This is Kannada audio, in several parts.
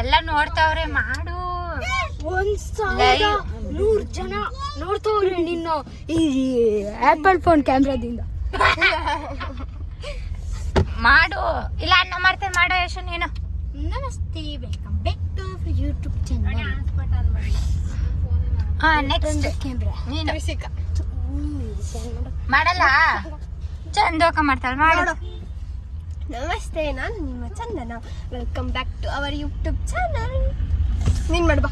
ಎಲ್ಲ ನೋಡ್ತಾವ್ರೆ ಮಾಡು. ಒಂದ್ ಸಾವಿರ. ನೂರ್ ಜನ ನೋಡ್ತಾವ್ರೆ ನಿನ್ನ ಈ ಆಪಲ್ ಫೋನ್ ಕ್ಯಾಮ್ರಾದಿಂದ ಮಾಡು. ಇಲ್ಲ ಅನ್ನ ಮಾಡ್ತೇನೆ ಮಾಡೋ ಯಶು ನೀನು. ನಮಸ್ತೆ welcome back to our YouTube channel ಹಾ ನೆಕ್ಸ್ಟ್ ಕ್ಯಾಮ್ರಾ ನೀನು. ಮಾಡಲ್ಲ? ಚಂದೋಕ ಮಾಡ್ತಾಳೆ ಮಾಡು. ನಮಸ್ತೆ ನಾನು ನಿಮ್ಮ Chandana. Welcome back to our YouTube channel ನೀನ್ ಮಾಡ್ಬಾ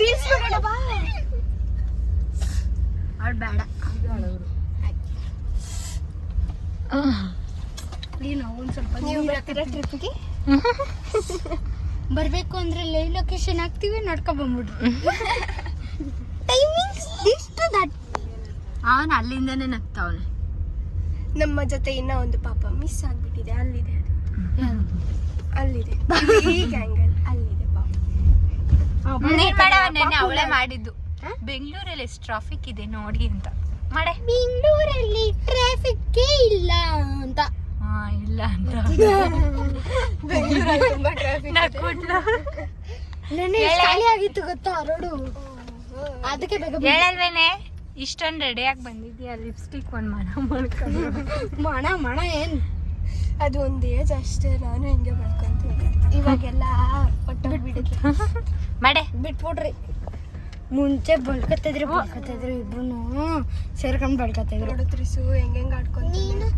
ರೀಲ್ಸ್ ಮಾಡೋಣ ಬಾ ಅವ್ಳು ಬೇಡ ನೀನು ಒಂದ್ ಸ್ವಲ್ಪ ನೀವು ಬರ್ತೀರಾ ಟ್ರಿಪ್ಗೆ ಬರ್ಬೇಕು ಅಂದ್ರೆ ಲೈವ್ ಲೊಕೇಶನ್ ಹಾಕ್ತಿವಿ ನಡ್ಕೊ ಬಂದ್ಬಿಡ್ರಿ. ಟೈಮಿಂಗ್ಸ್ ಇಷ್ಟು ದಟ್ ಅವನು ಅಲ್ಲಿಂದನೇ ನಗ್ತಾವನೆ. ನಮ್ಮ ಜೊತೆ ಇನ್ನ ಒಂದು ಪಾಪ ಮಿಸ್ ಆಗ್ಬಿಟ್ಟಿದೆ. ಅಲ್ಲಿದೆ ಅದು. ಅಲ್ಲಿದೆ. ಈ ಗ್ಯಾಂಗಲ್ ಅಲ್ಲಿದೆ ಪಾಪ. ನೆನ್ನೆ ಅವಳೇ ಮಾಡಿದ್ದು. ಬೆಂಗಳೂರಲ್ಲಿ ಎಷ್ಟು ಟ್ರಾಫಿಕ್ ಇದೆ ನೋಡಿ ಅಂತ. ಮಾಡೆ. ಬೆಂಗಳೂರಲ್ಲಿ ಟ್ರಾಫಿಕ್ ಇಲ್ಲ ಅಂತ. ಹಾ ಇಲ್ಲ ಅಂತ. ಬೆಂಗಳೂರಲ್ಲಿ ತುಂಬಾ ಟ್ರಾಫಿಕ್. ನೆನ್ನೆ. ಖಾಲಿ ಆಗಿತ್ತು ಗೊತ್ತಾ ರೋಡು ಅದಕ್ಕೆ ಬೇಗ. ಹೇಳಲ್ವೇನೆ? ಇಷ್ಟೊಂದು ರೆಡಿಯಾಗಿ ಬಂದಿದ್ಯಾ? ಲಿಪ್ಸ್ಟಿಕ್ ಒಂದು ಮಣ ಮಾಡ್ಕೊಂಡು. ಮಣ ಮಣ ಏನು? ಅದು ಒಂದು ಏಜ್ ಅಷ್ಟೇ ನಾನು ಹಿಂಗೆ ಮಾಡ್ಕೊಂತೀನಿ? ಇವಾಗೆಲ್ಲ ಪಟ್ಟು ಬಿಡುತ್ತೆ. ಮಾಡೆ. ಬಿಟ್ಬಿಡ್ರಿ. ಮುಂಚೆ ಬಳ್ಕತ್ತಿದ್ರು ಬಳ್ಕತ್ತಿದ್ರು ಇಬ್ರು ಸೇರ್ಕೊಂಡು ಬಳ್ಕತ್ತಿದ್ರು ನೋಡಿದ್ರಿ ಸು ಹೆಂಗೆ ಹೆಂಗೆ? ಆಡ್ಕೊಂಡು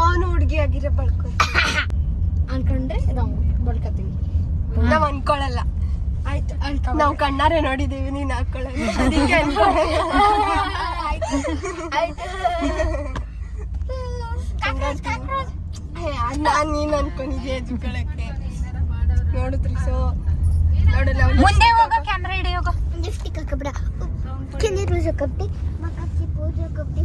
ಅವನು ಹುಡುಗಿ ಆಗಿರೋ ಬಳ್ಕೊ ಅನ್ಕೊಂಡ್ರೆ ನಾವು ಬಳ್ಕತ್ತೀವಿ ನಾವು ಅನ್ಕೊಳಲ್ಲ. ಆಯ್ತು ನಾವು ಕಣ್ಣಾರೆ ನೋಡಿದೀವಿ ನೀನ್ ಹಾಕೊಳ್ಳೋದು. ಅದಕ್ಕೆ ನಾನ್ ನೀನ್ ಅನ್ಕೊಂಡಿದ್ದೆ ಎದ್ಕೊಳಕ್ಕೆ? ನೋಡಿದ್ರಿ ಸೊ ನೋಡಲ್ಲ ಮುಂದೆ ಹೋಗೋ ಕ್ಯಾಮ್ರಾ ಹಿಡಿ ಹೋಗೋ. ಲಿಫ್ಟಿಗೆ ಹಾಕಬೇಡ ಕೆನೆ ರೋಜ ಕಬ್ಬಿ ಮಕ್ಕಿ ಪೂಜೆ ಕಬ್ಬಿ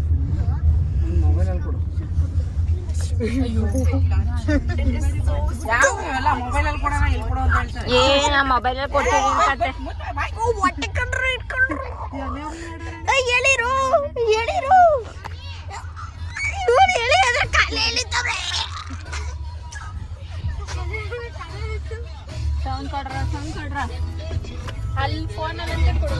ಏನ ಮೊಬೈಲ್ ಕೊಟ್ಟಿದ್ದೀನಿ ಕತೆ ಹೊಟ್ಟೆ ಕಂಡ್ರು ಇಟ್ಕೊಂಡ್ರು ಎಳಿರು ಎಳಿರು. ಇವ್ರು ಎಳಿ ಅದ್ರ ಕಾಲ ಎಳಿತವ್ರೆ. Sound ಕೊಡ್ರ sound ಕೊಡ್ರ. ಅಲ್ಲಿ ಫೋನಲ್ಲಿ ಕೊಡು.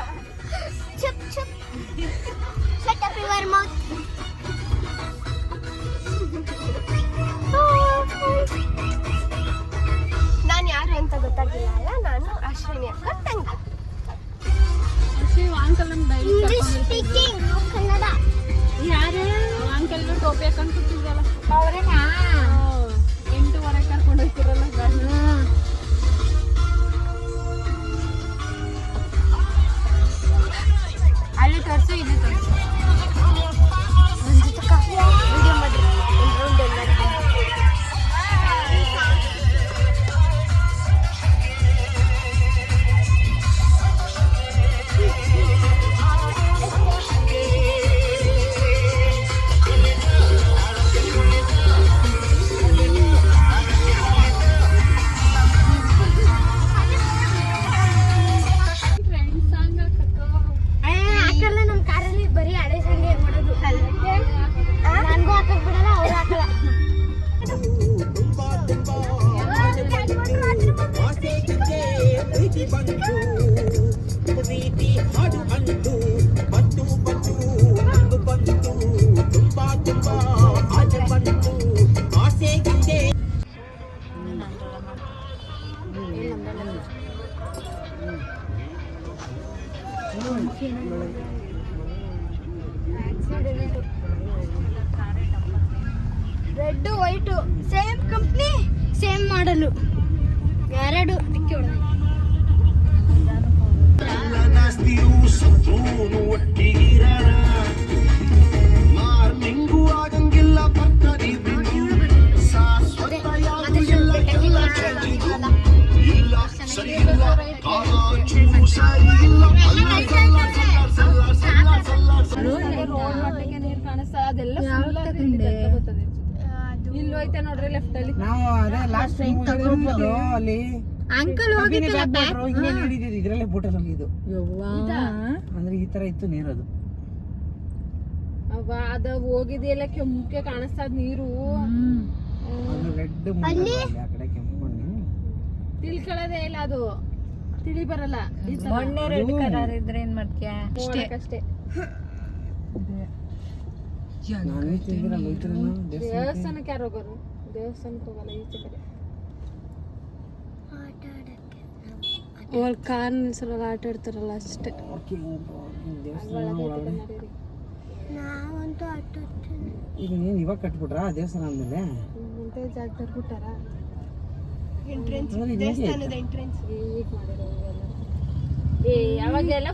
ಅವ್ರೇನಾ? ಎಂಟೂವರೆ ಕರ್ಕೊಂಡು ಹೋಗ್ತಿರಲ್ಲ red white same company same ಮಾಡಲು ಎರಡು. ಶತ್ರುನು ಒಟ್ಟಿಗಿರಣ. ಇಲ್ಲಿ ಹೋಯ್ತಾ ನೋಡ್ರಿ ಲೆಫ್ಟ್ ಅಲ್ಲಿ. ನಾವು ಅದೇ ಲಾಸ್ಟ್ ಅಲ್ಲಿ ಅಂಕಲ್ ಬ್ಯಾಕ್ ವಾಟ್ರು ಹಿಂಗೆ ಹಿಡಿದಿದ್ದು ಇದ್ರಲ್ಲೇ ಬೋಟಲ್ಲಿ ಇದು? ಅಂದ್ರೆ ಈ ತರ ಇತ್ತು ನೀರದು. ಅವ ಅದ ಹೋಗಿದೆಯಲ್ಲ ಕೆಂಪಕ್ಕೆ ಕಾಣಿಸ್ತಾ ನೀರು. ರೆಡ್ ಅಲ್ಲಿ? ಆ ಕಡೆ ಕೆಂಪು ಮಣ್ಣು ತಿಳ್ಕೊಳ್ಳೋದೇ ಇಲ್ಲ ಅದು. ತಿಳಿ ಬರಲ್ಲ. ರೆಡ್ ಕಲರ್ ಇದ್ರೆ ಏನ್ ಮಾಡ್ತೀಯ? ಅಷ್ಟೇ ಅಷ್ಟೇ ನಾನ್ ವೆಜ್ ತಿಂದಿರ ಹೋಯ್ತಿರೇನು ದೇವಸ್ಥಾನ ದೇವಸ್ಥಾನಕ್ಕೆ ಯಾರು ಹೋಗೋರು ದೇವಸ್ಥಾನಕ್ಕೆ ಹೋಗಲ್ಲ ಈಚೆ ಕಡೆ ಅವ್ರ ಕಾರ್ ನಿಲ್ಸಲ್ಲ ಆಟ ಆಡ್ತಾರಲ್ಲ ಅಷ್ಟೇ. ನಾವಂತೂ ಆಟ ಈಗ ನೀನು ಇವಾಗ ಕಟ್ಬಿಟ್ರಾ ದೇವಸ್ಥಾನ ಆದ್ಮೇಲೆ ಮುಂದೆ ಜಾಗದಲ್ಲಿ ಬಿಟ್ಟಾರ? ಎಂಟ್ರೆನ್ಸ್ ದೇವಸ್ಥಾನದ ಎಂಟ್ರೆನ್ಸ್ ಈಗ ಮಾಡಿರೋ ಏ ಯಾವಾಗೆಲ್ಲ